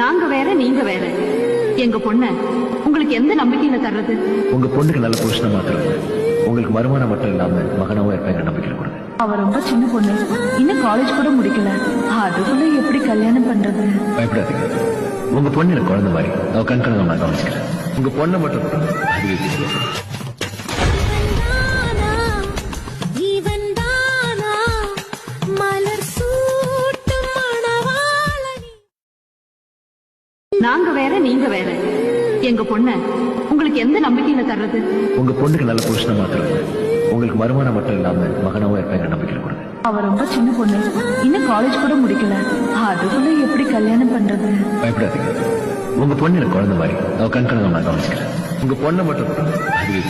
நாங்க வேற நீங்க வேற. எங்க பொண்ண உங்களுக்கு எந்த நம்பிக்கையில தர்றது? உங்க பொண்ணுக்கு நல்ல புருஷனை மாத்துறது உங்களுக்கு வருமானம் மட்டும் இல்லாம மகனாவும் இருப்பேங்க நம்பிக்கை கொடுங்க அவ ரொம்ப சின்ன பொண்ணு. இன்னும் காலேஜ் கூட முடிக்கல. அதுக்குள்ள எப்படி கல்யாணம் பண்றது? பயப்படாதீங்க. உங்க பொண்ணு எனக்கு குழந்தை மாதிரி. அவ கண்கணங்க நான் கவனிச்சுக்கிறேன். உங்க பொண்ணை மட்டும் அதுவே நாங்க வேற நீங்க வேற. எங்க பொண்ண உங்களுக்கு எந்த நம்பிக்கையில தர்றது? உங்க பொண்ணுக்கு நல்ல புருஷனை மாத்துறது. உங்களுக்கு வருமானம் மட்டும் இல்லாம மகனாவும் இருப்பேங்க நம்பிக்கை கொடுங்க. அவ ரொம்ப சின்ன பொண்ணு. இன்னும் காலேஜ் கூட முடிக்கல. அதுக்குள்ள எப்படி கல்யாணம் பண்றது? பயப்படாதீங்க. உங்க பொண்ணு எனக்கு குழந்தை மாதிரி. அவ கண்கணங்க நான் கவனிச்சுக்கிறேன். உங்க பொண்ணை மட்டும் அதுவே.